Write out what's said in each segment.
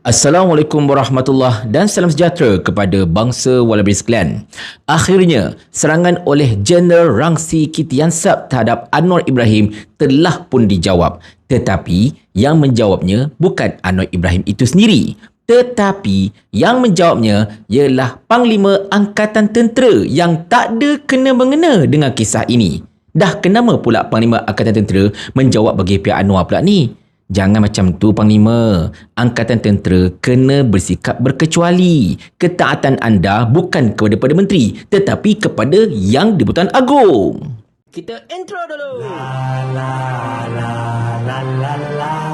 Assalamualaikum warahmatullahi dan salam sejahtera kepada bangsa Wallaby sekalian. Akhirnya, serangan oleh Jeneral Rangsi Kitiansap terhadap Anwar Ibrahim telah pun dijawab. Tetapi, yang menjawabnya bukan Anwar Ibrahim itu sendiri. Tetapi, yang menjawabnya ialah Panglima Angkatan Tentera yang tak ada kena-mengena dengan kisah ini. Dah kenapa pula Panglima Angkatan Tentera menjawab bagi pihak Anwar pula ni? Jangan macam tu Panglima. Angkatan tentera kena bersikap berkecuali. Ketaatan anda bukan kepada Perdana Menteri tetapi kepada Yang Dipertuan Agong. Kita intro dulu. La la la la la la.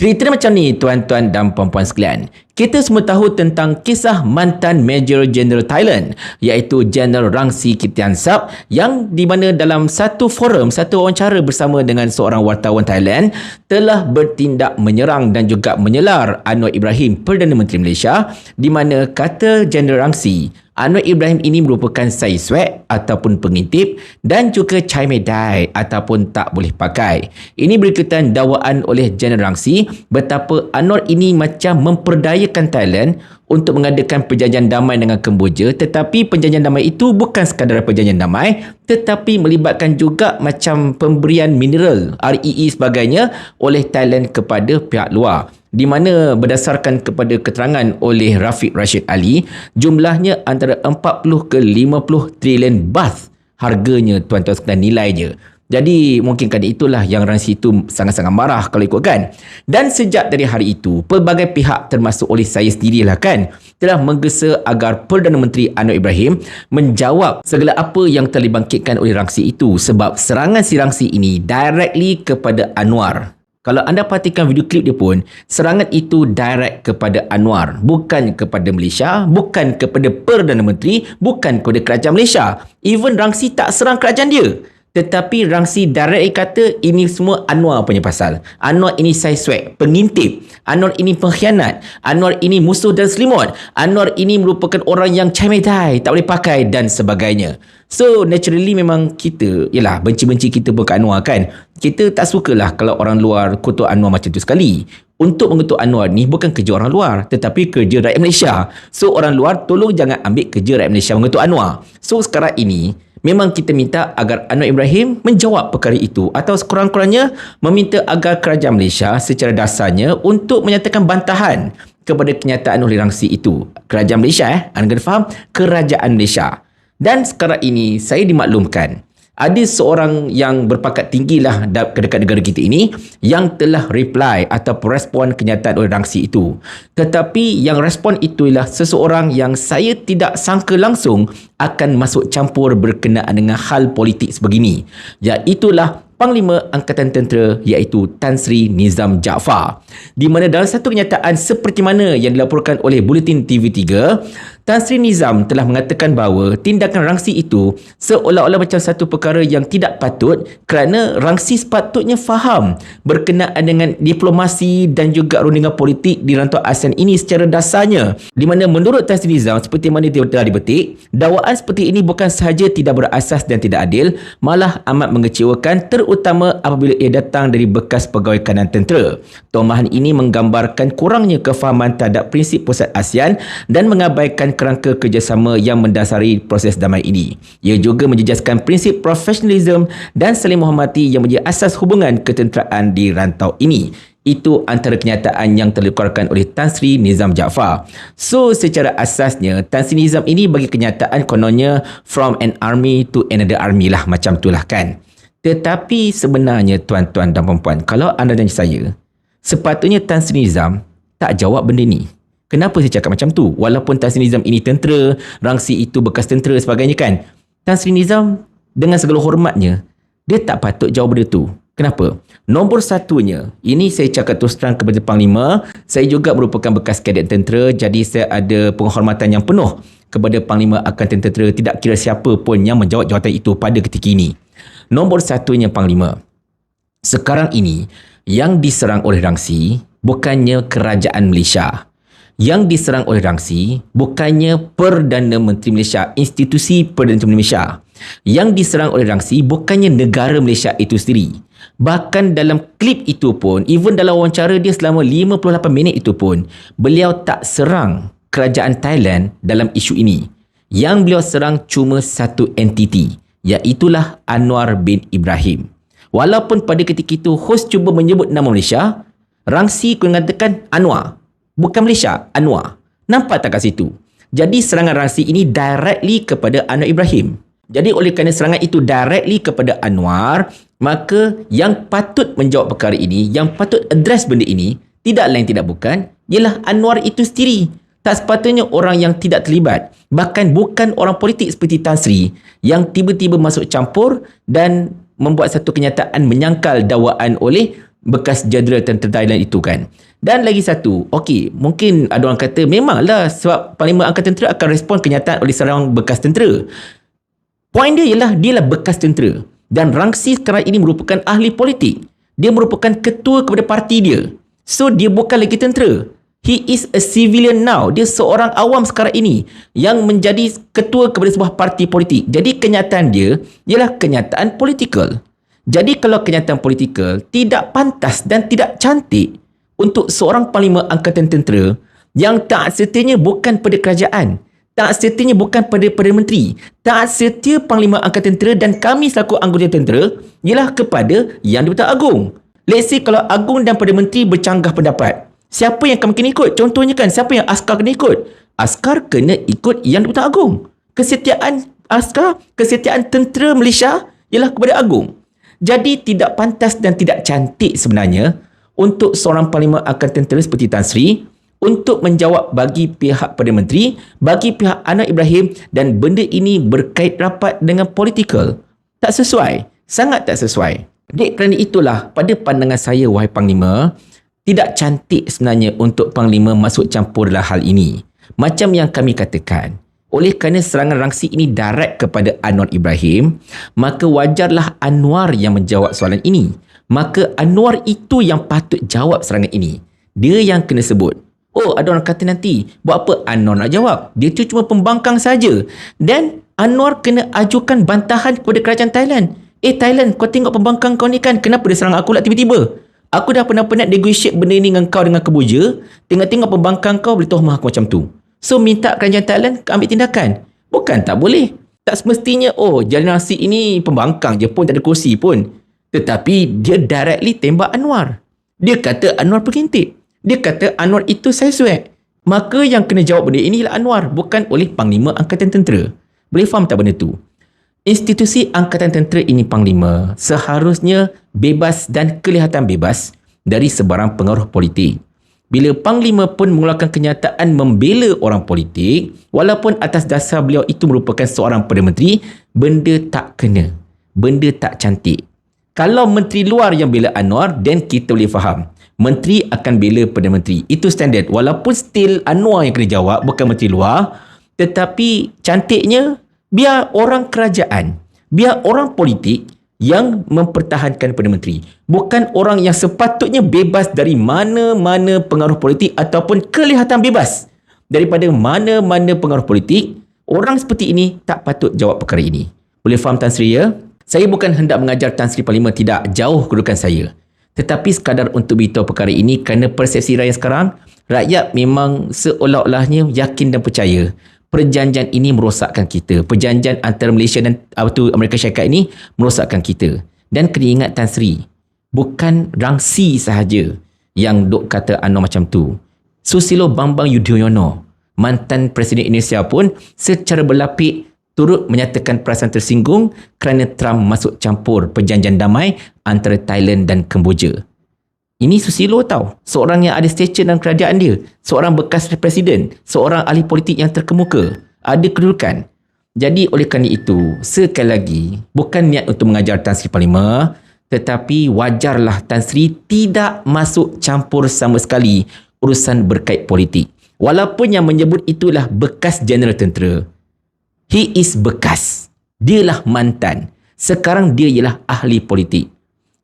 Cerita macam ni tuan-tuan dan puan-puan sekalian. Kita semua tahu tentang kisah mantan Major General Thailand iaitu General Rangsi Kitiansap yang di mana dalam satu forum, satu wawancara bersama dengan seorang wartawan Thailand telah bertindak menyerang dan juga menyelar Anwar Ibrahim Perdana Menteri Malaysia di mana kata General Rangsi Anwar Ibrahim ini merupakan sai ataupun pengintip dan juga cai medai ataupun tak boleh pakai. Ini berikutan dakwaan oleh General Rangsi betapa Anwar ini macam memperdayakan Thailand untuk mengadakan perjanjian damai dengan Kemboja tetapi perjanjian damai itu bukan sekadar perjanjian damai tetapi melibatkan juga macam pemberian mineral REE sebagainya oleh Thailand kepada pihak luar di mana berdasarkan kepada keterangan oleh Rafiq Rashid Ali jumlahnya antara 40 ke 50 trilion baht harganya tuan-tuan sekalian nilainya jadi mungkin kan itulah yang Ransi itu sangat-sangat marah kalau ikutkan. Dan sejak dari hari itu, pelbagai pihak termasuk oleh saya sendirilah kan, telah menggesa agar Perdana Menteri Anwar Ibrahim menjawab segala apa yang telah dibangkitkan oleh Rangsi itu sebab serangan si Rangsi ini directly kepada Anwar. Kalau anda perhatikan video klip dia pun, serangan itu direct kepada Anwar. Bukan kepada Malaysia, bukan kepada Perdana Menteri, bukan kepada kerajaan Malaysia. Even Rangsi tak serang kerajaan dia. Tetapi Rangsi direct kata ini semua Anwar punya pasal. Anwar ini sai swag, pengintip. Anwar ini pengkhianat. Anwar ini musuh dan selimut. Anwar ini merupakan orang yang cemedai, tak boleh pakai dan sebagainya. So naturally memang kita Yelah benci-benci kita pun ke Anwar kan Kita tak sukalah kalau orang luar kutuk Anwar macam tu sekali Untuk mengutuk Anwar ni bukan kerja orang luar Tetapi kerja rakyat Malaysia So orang luar tolong jangan ambil kerja rakyat Malaysia mengutuk Anwar So sekarang ini Memang kita minta agar Anwar Ibrahim menjawab perkara itu Atau sekurang-kurangnya meminta agar kerajaan Malaysia secara dasarnya Untuk menyatakan bantahan kepada kenyataan oleh rangsi itu. Kerajaan Malaysia eh, anda kena faham? Kerajaan Malaysia. Dan sekarang ini saya dimaklumkan ada seorang yang berpakat tinggi lah dekat negara kita ini yang telah reply atau respon kenyataan oleh rangsi itu. Tetapi yang respon itu ialah seseorang yang saya tidak sangka langsung akan masuk campur berkenaan dengan hal politik sebegini. Ya itulah Panglima Angkatan Tentera iaitu Tan Sri Nizam Jaafar. Di mana dalam satu kenyataan seperti mana yang dilaporkan oleh Buletin TV3, Tan Sri Nizam telah mengatakan bahawa tindakan Rangsi itu seolah-olah macam satu perkara yang tidak patut kerana Rangsi sepatutnya faham berkenaan dengan diplomasi dan juga rundingan politik di rantau ASEAN ini secara dasarnya. Di mana menurut Tan Sri Nizam seperti mana dia telah dibetik, dakwaan seperti ini bukan sahaja tidak berasas dan tidak adil, malah amat mengecewakan terutama apabila ia datang dari bekas pegawai kanan tentera. Tomahan ini menggambarkan kurangnya kefahaman terhadap prinsip pusat ASEAN dan mengabaikan kerangka kerjasama yang mendasari proses damai ini. Ia juga menjejaskan prinsip profesionalism dan saling menghormati yang menjadi asas hubungan ketenteraan di rantau ini. Itu antara kenyataan yang terkeluarkan oleh Tan Sri Nizam Jaafar. So, secara asasnya, Tan Sri Nizam ini bagi kenyataan kononnya from an army to another army lah. Macam itulah kan. Tetapi sebenarnya tuan-tuan dan perempuan, kalau anda dan saya, sepatutnya Tan Sri Nizam tak jawab benda ni. Kenapa saya cakap macam tu? Walaupun Tan Sri Nizam ini tentera, Rangsi itu bekas tentera sebagainya kan. Tan Sri Nizam dengan segala hormatnya, dia tak patut jawab benda tu. Kenapa? Nombor satunya, ini saya cakap terus terang kepada Panglima, saya juga merupakan bekas kadet tentera, jadi saya ada penghormatan yang penuh kepada Panglima akan tentera, tidak kira siapa pun yang menjawab jawatan itu pada ketika ini. Nombor satunya Panglima, sekarang ini yang diserang oleh Rangsi bukannya kerajaan Malaysia, yang diserang oleh Rangsi bukannya Perdana Menteri Malaysia, institusi Perdana Menteri Malaysia. Yang diserang oleh Rangsi bukannya negara Malaysia itu sendiri. Bahkan dalam klip itu pun, even dalam wawancara dia selama 58 minit itu pun, beliau tak serang kerajaan Thailand dalam isu ini. Yang beliau serang cuma satu entiti, iaitulah Anwar bin Ibrahim. Walaupun pada ketika itu host cuba menyebut nama Malaysia, Rangsi mengatakan Anwar bukan Malaysia, Anwar. Nampak tak kat situ? Jadi serangan rasi ini directly kepada Anwar Ibrahim. Jadi oleh kerana serangan itu directly kepada Anwar, maka yang patut menjawab perkara ini, yang patut address benda ini, tidak lain tidak bukan, ialah Anwar itu sendiri. Tak sepatutnya orang yang tidak terlibat, bahkan bukan orang politik seperti Tan Sri yang tiba-tiba masuk campur dan membuat satu kenyataan menyangkal dakwaan oleh bekas jenderal tentera Thailand itu kan. Dan lagi satu, okey, mungkin ada orang kata memanglah sebab Parlimen Angkatan Tentera akan respon kenyataan oleh seorang bekas tentera. Poin dia ialah dia lah bekas tentera dan Rangsi sekarang ini merupakan ahli politik. Dia merupakan ketua kepada parti dia. So dia bukan lagi tentera. He is a civilian now. Dia seorang awam sekarang ini yang menjadi ketua kepada sebuah parti politik. Jadi kenyataan dia ialah kenyataan politikal. Jadi kalau kenyataan politikal tidak pantas dan tidak cantik untuk seorang panglima angkatan tentera yang tak setianya bukan pada kerajaan, tak setianya bukan pada Perdana Menteri, tak setia panglima angkatan tentera dan kami selaku anggota tentera ialah kepada Yang di Agung. Let's say kalau Agung dan Perdana Menteri bercanggah pendapat, siapa yang kami kena ikut? Contohnya kan, siapa yang askar kena ikut? Askar kena ikut Yang di Agung. Kesetiaan askar, kesetiaan tentera Malaysia ialah kepada Agung. Jadi tidak pantas dan tidak cantik sebenarnya untuk seorang Parlimen Angkatan Tentera seperti Tan Sri untuk menjawab bagi pihak Perdana Menteri, bagi pihak Anwar Ibrahim dan benda ini berkait rapat dengan politikal. Tak sesuai. Sangat tak sesuai. Dek kerana itulah pada pandangan saya wahai Panglima, tidak cantik sebenarnya untuk Panglima masuk campur dalam hal ini. Macam yang kami katakan, oleh kerana serangan rangsi ini direct kepada Anwar Ibrahim, maka wajarlah Anwar yang menjawab soalan ini maka Anwar itu yang patut jawab serangan ini. Dia yang kena sebut. Oh, ada orang kata nanti, buat apa Anwar nak jawab? Dia tu cuma pembangkang saja. Dan Anwar kena ajukan bantahan kepada kerajaan Thailand. Eh Thailand, kau tengok pembangkang kau ni kan, kenapa dia serang aku lah tiba-tiba? Aku dah pernah penat negotiate benda ni dengan kau dengan kebuja, tengok-tengok pembangkang kau boleh tohmah aku macam tu. So minta kerajaan Thailand ambil tindakan. Bukan tak boleh. Tak semestinya, oh jalan nasi ini pembangkang je pun, tak ada kursi pun. Tetapi dia directly tembak Anwar. Dia kata Anwar pengintip. Dia kata Anwar itu saya suek. Maka yang kena jawab benda ini ialah Anwar bukan oleh Panglima Angkatan Tentera. Boleh faham tak benda tu? Institusi Angkatan Tentera ini Panglima seharusnya bebas dan kelihatan bebas dari sebarang pengaruh politik. Bila Panglima pun mengeluarkan kenyataan membela orang politik, walaupun atas dasar beliau itu merupakan seorang Perdana Menteri, benda tak kena. Benda tak cantik. Kalau menteri luar yang bela Anwar, then kita boleh faham. Menteri akan bela Perdana Menteri. Itu standard. Walaupun still Anwar yang kena jawab, bukan menteri luar. Tetapi cantiknya, biar orang kerajaan, biar orang politik yang mempertahankan Perdana Menteri. Bukan orang yang sepatutnya bebas dari mana-mana pengaruh politik ataupun kelihatan bebas daripada mana-mana pengaruh politik. Orang seperti ini tak patut jawab perkara ini. Boleh faham Tan Sri ya? Saya bukan hendak mengajar Tan Sri Parlimen tidak jauh kedudukan saya. Tetapi sekadar untuk beritahu perkara ini kerana persepsi rakyat sekarang, rakyat memang seolah-olahnya yakin dan percaya perjanjian ini merosakkan kita. Perjanjian antara Malaysia dan apa Amerika Syarikat ini merosakkan kita. Dan kena ingat Tan Sri, bukan rangsi sahaja yang dok kata Anwar macam tu. Susilo Bambang Yudhoyono, mantan Presiden Indonesia pun secara berlapik turut menyatakan perasaan tersinggung kerana Trump masuk campur perjanjian damai antara Thailand dan Kemboja. Ini Susilo tahu. Seorang yang ada stature dalam kerajaan dia. Seorang bekas presiden. Seorang ahli politik yang terkemuka. Ada kedudukan. Jadi oleh kerana itu, sekali lagi, bukan niat untuk mengajar Tan Sri Parlimen, tetapi wajarlah Tan Sri tidak masuk campur sama sekali urusan berkait politik. Walaupun yang menyebut itulah bekas general tentera. He is bekas. Dialah mantan. Sekarang dia ialah ahli politik.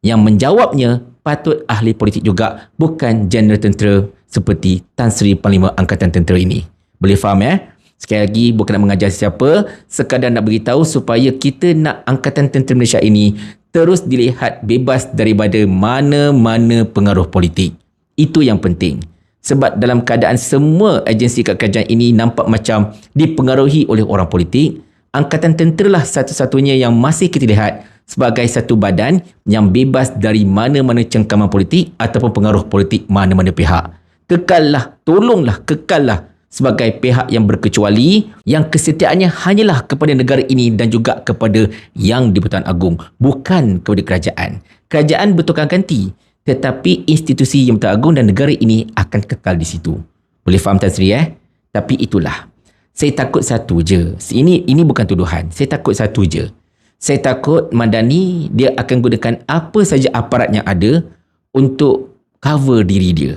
Yang menjawabnya patut ahli politik juga bukan general tentera seperti Tan Sri Panglima Angkatan Tentera ini. Boleh faham ya? Sekali lagi bukan nak mengajar siapa, sekadar nak beritahu supaya kita nak Angkatan Tentera Malaysia ini terus dilihat bebas daripada mana-mana pengaruh politik. Itu yang penting. Sebab dalam keadaan semua agensi kerajaan ini nampak macam dipengaruhi oleh orang politik, Angkatan Tentera lah satu-satunya yang masih kita lihat sebagai satu badan yang bebas dari mana-mana cengkaman politik ataupun pengaruh politik mana-mana pihak. Kekallah, tolonglah, kekallah sebagai pihak yang berkecuali yang kesetiaannya hanyalah kepada negara ini dan juga kepada Yang di-Pertuan Agong bukan kepada kerajaan. Kerajaan bertukar ganti tetapi institusi Yang di-Pertuan Agong dan negara ini akan kekal di situ. Boleh faham Tan Sri eh? Tapi itulah. Saya takut satu je. Ini ini bukan tuduhan. Saya takut satu je. Saya takut Madani dia akan gunakan apa saja aparat yang ada untuk cover diri dia.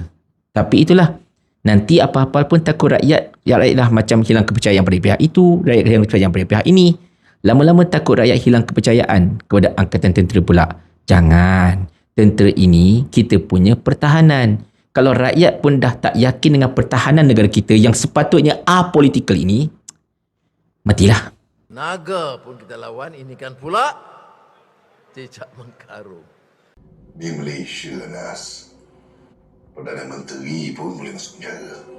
Tapi itulah Nanti apa-apa pun takut rakyat, ya rakyat lah macam hilang kepercayaan pada pihak itu, rakyat hilang kepercayaan pada pihak ini. Lama-lama takut rakyat hilang kepercayaan kepada angkatan tentera pula. Jangan. Tentera ini kita punya pertahanan. Kalau rakyat pun dah tak yakin dengan pertahanan negara kita yang sepatutnya apolitical ini, matilah. Naga pun kita lawan, ini kan pula cicak mengkarung. Di Malaysia, Nas. Perdana Menteri pun boleh masuk penjara.